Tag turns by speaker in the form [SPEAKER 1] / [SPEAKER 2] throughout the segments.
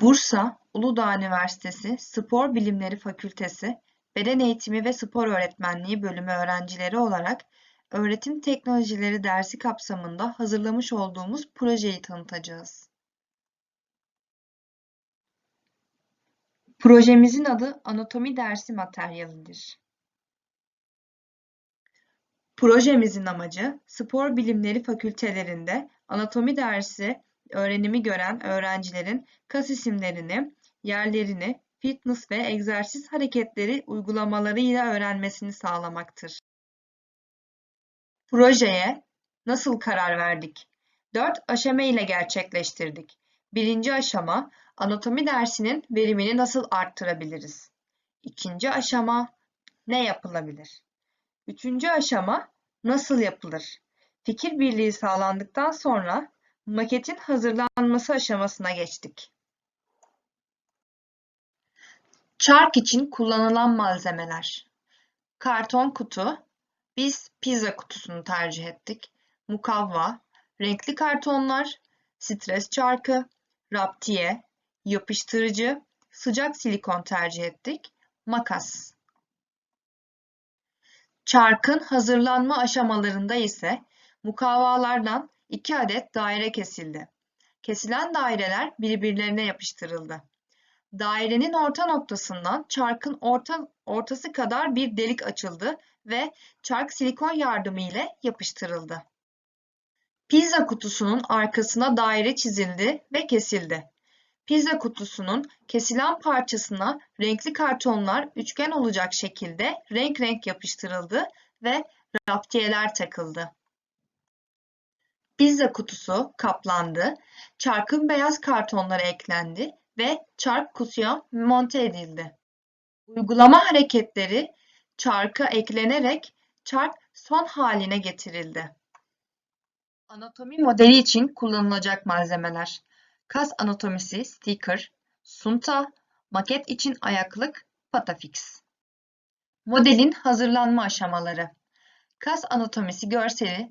[SPEAKER 1] Bursa Uludağ Üniversitesi Spor Bilimleri Fakültesi Beden Eğitimi ve Spor Öğretmenliği bölümü öğrencileri olarak öğretim teknolojileri dersi kapsamında hazırlamış olduğumuz projeyi tanıtacağız. Projemizin adı anatomi dersi materyalidir. Projemizin amacı spor bilimleri fakültelerinde anatomi dersi öğrenimi gören öğrencilerin kas isimlerini, yerlerini, fitness ve egzersiz hareketleri uygulamalarıyla öğrenmesini sağlamaktır. Projeye nasıl karar verdik? Dört aşama ile gerçekleştirdik. Birinci aşama, anatomi dersinin verimini nasıl arttırabiliriz? İkinci aşama, ne yapılabilir? Üçüncü aşama, nasıl yapılır? Fikir birliği sağlandıktan sonra maketin hazırlanması aşamasına geçtik. Çark için kullanılan malzemeler. Karton kutu, biz pizza kutusunu tercih ettik. Mukavva, renkli kartonlar, stres çarkı, raptiye, yapıştırıcı, sıcak silikon tercih ettik. Makas. Çarkın hazırlanma aşamalarında ise mukavvalardan 2 adet daire kesildi. Kesilen daireler birbirlerine yapıştırıldı. Dairenin orta noktasından çarkın orta, ortası kadar bir delik açıldı ve çark silikon yardımı ile yapıştırıldı. Pizza kutusunun arkasına daire çizildi ve kesildi. Pizza kutusunun kesilen parçasına renkli kartonlar üçgen olacak şekilde renk renk yapıştırıldı ve raptiyeler takıldı. Pizza kutusu kaplandı, çarkın beyaz kartonları eklendi ve çark kutuya monte edildi. Uygulama hareketleri çarka eklenerek çark son haline getirildi. Anatomi modeli için kullanılacak malzemeler. Kas anatomisi sticker, sunta, maket için ayaklık, patafix. Modelin hazırlanma aşamaları. Kas anatomisi görseli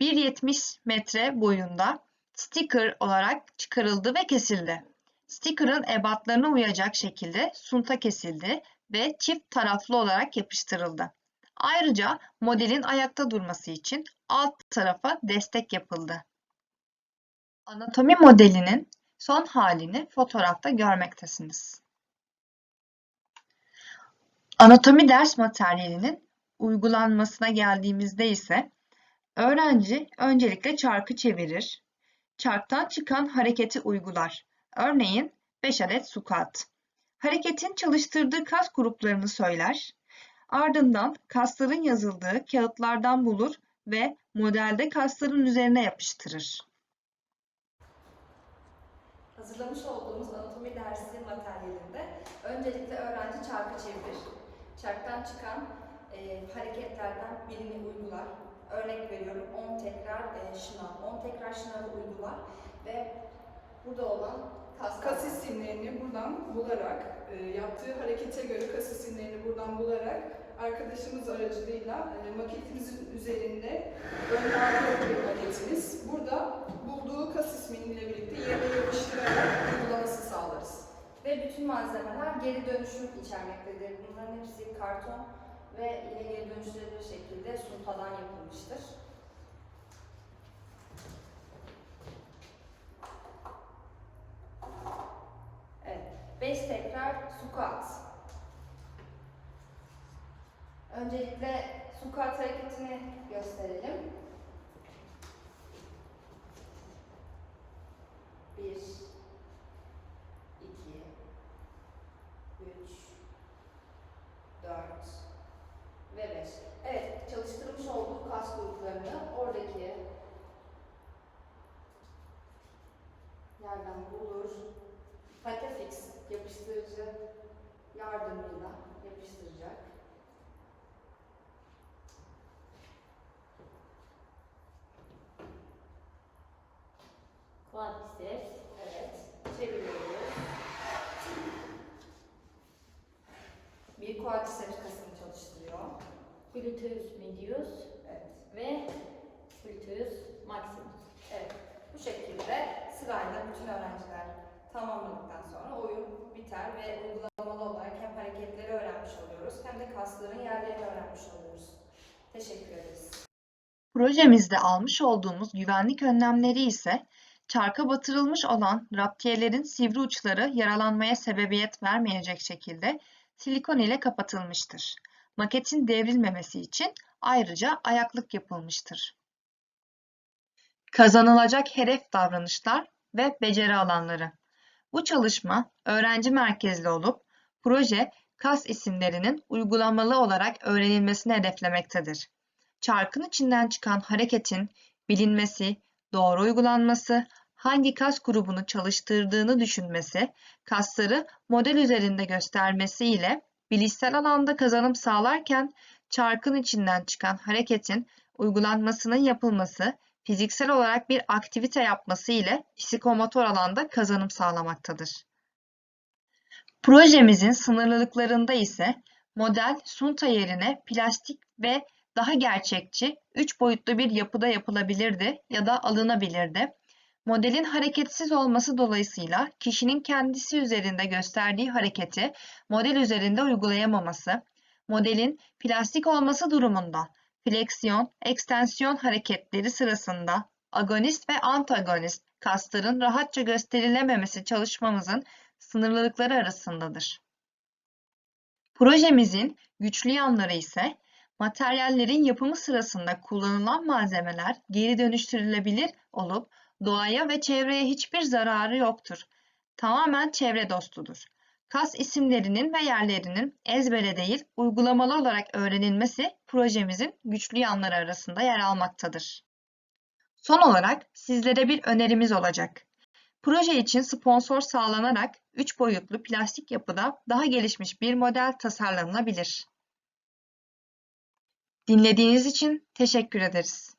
[SPEAKER 1] 1.70 metre boyunda sticker olarak çıkarıldı ve kesildi. Sticker'ın ebatlarına uyacak şekilde sunta kesildi ve çift taraflı olarak yapıştırıldı. Ayrıca modelin ayakta durması için alt tarafa destek yapıldı. Anatomi modelinin son halini fotoğrafta görmektesiniz. Anatomi ders materyalinin uygulanmasına geldiğimizde ise öğrenci öncelikle çarkı çevirir, çarktan çıkan hareketi uygular. Örneğin 5 adet squat. Hareketin çalıştırdığı kas gruplarını söyler, ardından kasların yazıldığı kağıtlardan bulur ve modelde kasların üzerine yapıştırır.
[SPEAKER 2] Hazırlamış olduğumuz anatomi dersi materyalinde öncelikle öğrenci çarkı çevirir. Çarktan çıkan e, hareketlerden birini uygular. Örnek veriyorum 10 tekrar e, şınav, 10 tekrar şınavı uygular ve burada olan kas,
[SPEAKER 3] Kas isimlerini buradan bularak, e, yaptığı harekete göre kas isimlerini buradan bularak arkadaşımız aracılığıyla e, maketimizin üzerinde ön arka bir maketimiz. Burada bulduğu kas isminiyle birlikte yerine yapıştırarak uygulaması sağlarız.
[SPEAKER 2] ve bütün malzemeler geri dönüşüm içermektedir. Bunların hepsi karton ve yine geri dönüştürülebilir şekilde suntadan yapılmıştır. Evet, 5 tekrar squat. Öncelikle squat hareketini gösterelim. 1 2 3 4 ve 5. Evet, çalıştırmış olduğu kas gruplarını oradaki yerden bulur. Patafix yapıştırıcı yardımıyla yapıştıracak.
[SPEAKER 4] Quadriceps,
[SPEAKER 2] Evet, çeviriyoruz. Bir quadriceps kasını çalıştırıyor.
[SPEAKER 4] gluteus medius
[SPEAKER 2] Evet.
[SPEAKER 4] ve gluteus maximus.
[SPEAKER 2] Evet. Bu şekilde sırayla bütün öğrenciler tamamladıktan aktiviter ve uygulamalı olarak hem hareketleri öğrenmiş oluyoruz hem de kasların yerlerini öğrenmiş oluyoruz. Teşekkür ederiz.
[SPEAKER 1] Projemizde almış olduğumuz güvenlik önlemleri ise çarka batırılmış olan raptiyelerin sivri uçları yaralanmaya sebebiyet vermeyecek şekilde silikon ile kapatılmıştır. Maketin devrilmemesi için ayrıca ayaklık yapılmıştır. Kazanılacak hedef davranışlar ve beceri alanları. Bu çalışma öğrenci merkezli olup proje kas isimlerinin uygulamalı olarak öğrenilmesini hedeflemektedir. Çarkın içinden çıkan hareketin bilinmesi, doğru uygulanması, hangi kas grubunu çalıştırdığını düşünmesi, kasları model üzerinde göstermesi ile bilişsel alanda kazanım sağlarken çarkın içinden çıkan hareketin uygulanmasının yapılması, fiziksel olarak bir aktivite yapması ile psikomotor alanda kazanım sağlamaktadır. Projemizin sınırlılıklarında ise model sunta yerine plastik ve daha gerçekçi, üç boyutlu bir yapıda yapılabilirdi ya da alınabilirdi. Modelin hareketsiz olması dolayısıyla kişinin kendisi üzerinde gösterdiği hareketi model üzerinde uygulayamaması, modelin plastik olması durumunda fleksiyon, ekstensiyon hareketleri sırasında agonist ve antagonist kasların rahatça gösterilememesi çalışmamızın sınırlılıkları arasındadır. Projemizin güçlü yanları ise materyallerin yapımı sırasında kullanılan malzemeler geri dönüştürülebilir olup doğaya ve çevreye hiçbir zararı yoktur. Tamamen çevre dostudur. Kas isimlerinin ve yerlerinin ezbere değil uygulamalı olarak öğrenilmesi projemizin güçlü yanları arasında yer almaktadır. Son olarak sizlere bir önerimiz olacak. Proje için sponsor sağlanarak 3 boyutlu plastik yapıda daha gelişmiş bir model tasarlanabilir. Dinlediğiniz için teşekkür ederiz.